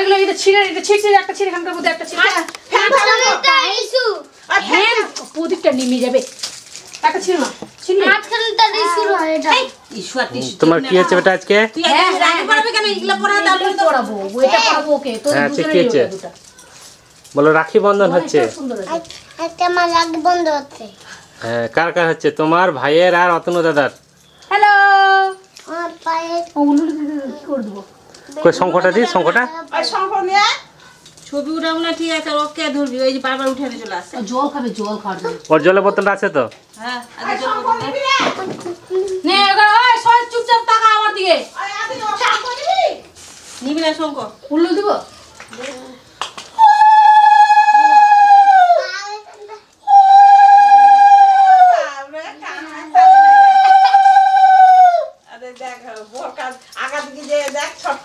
এগুলো এটা ছিঁড়ে এটা ছিঁড়ছে একটা ছিঁড়ে মধ্যে একটা ছিঁড়ে। হ্যাঁ প্রদীপটা নেমে যাবে। একটা ছিঁড়ে হচ্ছে হ্যাঁ, বলো রাখি বন্ধন হচ্ছে? হ্যাঁ কার কার হচ্ছে? তোমার ভাইয়ের আর অতন দাদার। হ্যালো কই শঙ্কটা দি শঙ্কটা ওই শঙ্খ নিয়ে ছবি উঠাবো না ঠিক আছে ওকে ধরবি ওই যে বারবার উঠে চলে আসছে। জল খাবে জল খাবে ওর জলের বোতলটা আছে তো? হ্যাঁ আগে জল বোতল নে। নে ওই সব চুপচাপ টাকা আমার দিকে। নিবি। না শঙ্খ। উল্লু দিব?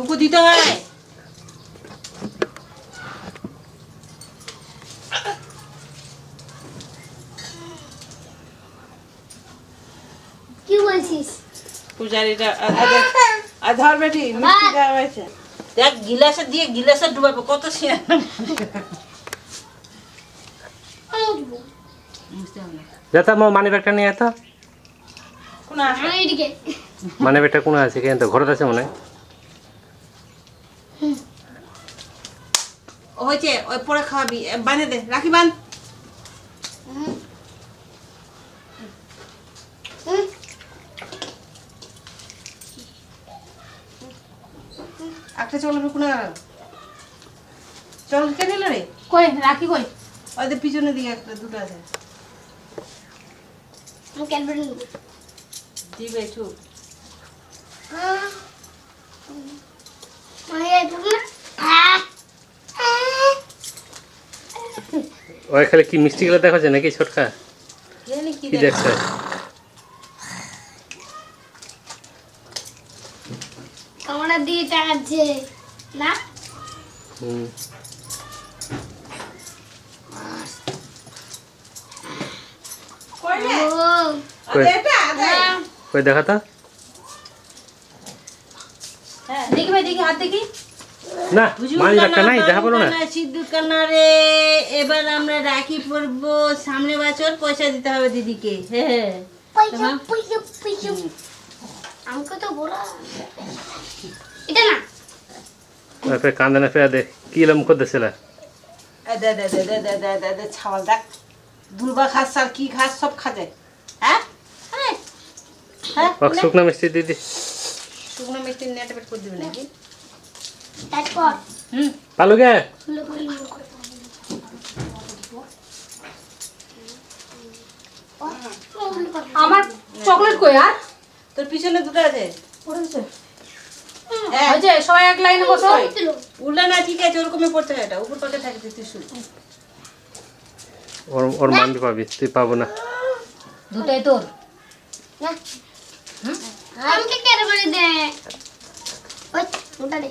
টুকু দিতে হয়। কি বলছিস? পূজারিটা ধর বেটি মিষ্টি দেওয়া হয়েছে। দেখ গিলাসে দিয়ে গিলাসে ডুবাবে কত শিয়ার যাতা আমার মানি ব্যাগটা নিয়ে এত কোন এদিকে। মানি ব্যাগটা কোনো আছে কেন তো ঘরত আছে মনে হয়। হয়েছে ওই পরে খাওয়াবি বাঁধে দে রাখি বাঁধ হুম একটা চলবে কোন চল কে নিল রে কই রাখি কই ওদের পিছনে দিকে একটা দুটো আছে আমি দিবে চুপ ওই খালি কি মিষ্টিগুলো দেখা যায় নাকি ছোটকা? কি দেখছে? কামড়া দিয়ে টাকাচ্ছে না? হুম। হ্যাঁ। দেখা তো? হ্যাঁ, দেখি ভাই দেখি হাত দেখি। না মানি ব্যাগটা নাই দেখা বলো না। সিদ্ধু কানা রে এবার আমরা রাখি পরবো সামনে বছর পয়সা দিতে হবে দিদিকে হ্যাঁ পয়সা পয়সা পয়সা। আমাকে তো বলা এটা না। ফের কান্দে না ফের দে কি এলাম করতেছিল দে দে দে দে দে দে দে দে ছাওয়াল দেখ। দুলবা খাস আর কি খাস সব খা যায় হ্যাঁ? হ্যাঁ? হ্যাঁ শুকনো মিষ্টি দিদি শুকনো মিষ্টি নেটে পেট করে দিবি নাকি? তারপর হুম। পালু গে ফুলে ফুলে করে আমার চকলেট কই আর? তোর পিছনে দুটো আছে। পড়েছে হ্যাঁ হয়েছে? সবাই এক লাইনে বসো। উল্টা না ঠিক আছে ওরকমই পড়তে হয় এটা। উপর পাকে থাকে ত্রিশুল ওর ওর মানবি পাবি তুই পাবো না। দুটাই তোর। আমাকে ক্যাডবেরি দে? ওই ওটা দে।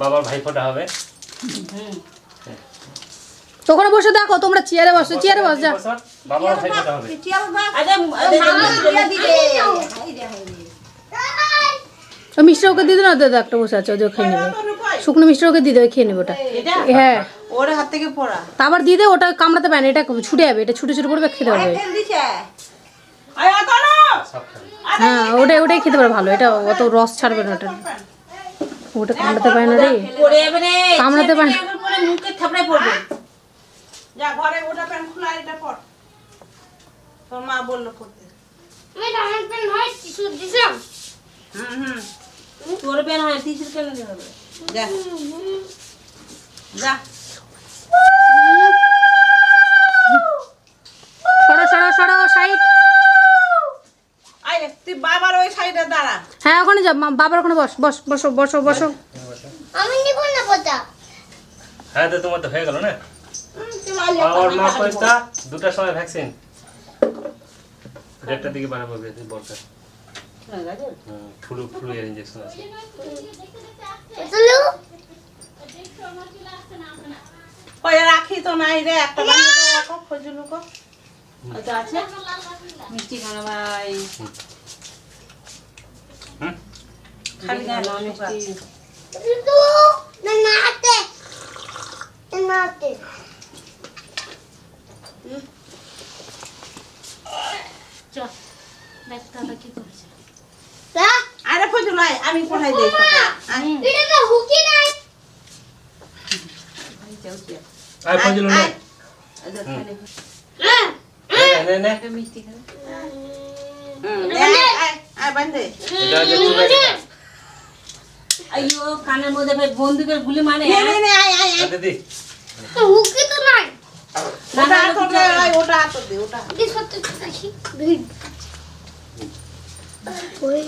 বাবার ভাইফোঁটা হবে। ওখানে বসে দেখো তোমরা চেয়ারে বসো চেয়ারে বস যা। বাবার ভাইফোঁটা হবে। আরে আরে দিদি ওই মিষ্টি ওকে দিয়ে না দাদা একটা বসে আছে ওদের খেয়ে নেবে। শুকনো মিষ্টি ওকে দিয়ে দেবে খেয়ে নেবে ওটা। হ্যাঁ। ওর হাত থেকে পড়া। তা আবার দিয়ে দে ওটা কামড়াতে পারে না এটা ছুটে যাবে এটা ছুটে ছুটে পড়বে খেতে পারবে। হ্যাঁ ওটাই ওটাই খেতে পারে ভালো এটা অত রস ছাড়বে না ওটা। ওটা কামড়াতে পারে না রে। পড়ে যাবে রে। কামড়াতে পারে মুখে থাপড়ে পড়বে। যা ঘরে ওটা প্যান্ট খোলা এটা পর তোর মা বলল আমি আমার পেন হয় শিশু দিছিলাম হুম হুম। তোর প্যান্ট হয় টিসুর কেন হবে? যা। যা সরো সরো সরো সাইড আয় রে, তুই বাবার ওই সাইডে দাঁড়া হ্যাঁ ওখানে যা মা- বাবার ওখানে বস বস বসো বসো বসো। আমি নিব না পোতা। হ্যাঁ তো তোমার তো হয়ে গেল না? বাবার মা পয়সা দুটার সময় ভ্যাকসিন দেড়টার দিকে বানাবো বলতে হয়ে গেছে? ফ্লু ফ্লু এর ইঞ্জেকশন আছে। চলো ওই রাখি তো নাই রে একটা বানিয়ে রাখো আচ্ছা আছে। মিষ্টি খানা ভাই হুম খালি গায়ে মিষ্টি কিন্তু না নাতে নাতে না আরে ফজলু আয় আমি পড়াই দেই হুকি নাই। আয়, যাও, যাও। নে। দেখ, নে, নে নে। একটা মিষ্টি খাবে। আয়, আয়, আয়, বান্ধে। এটা যে চুলে আইয়ো কানের মধ্যে ভাই বন্দুকের গুলি মারে নে, নে, নে, আয়, আয়, আয়। দিদি। তো হুকি তো নাই। ওটা হাতর দে, আয়, ওটা হাতর দে, ওটা হাতর দে। দি সত্যি দেখি ভিড়। ওই।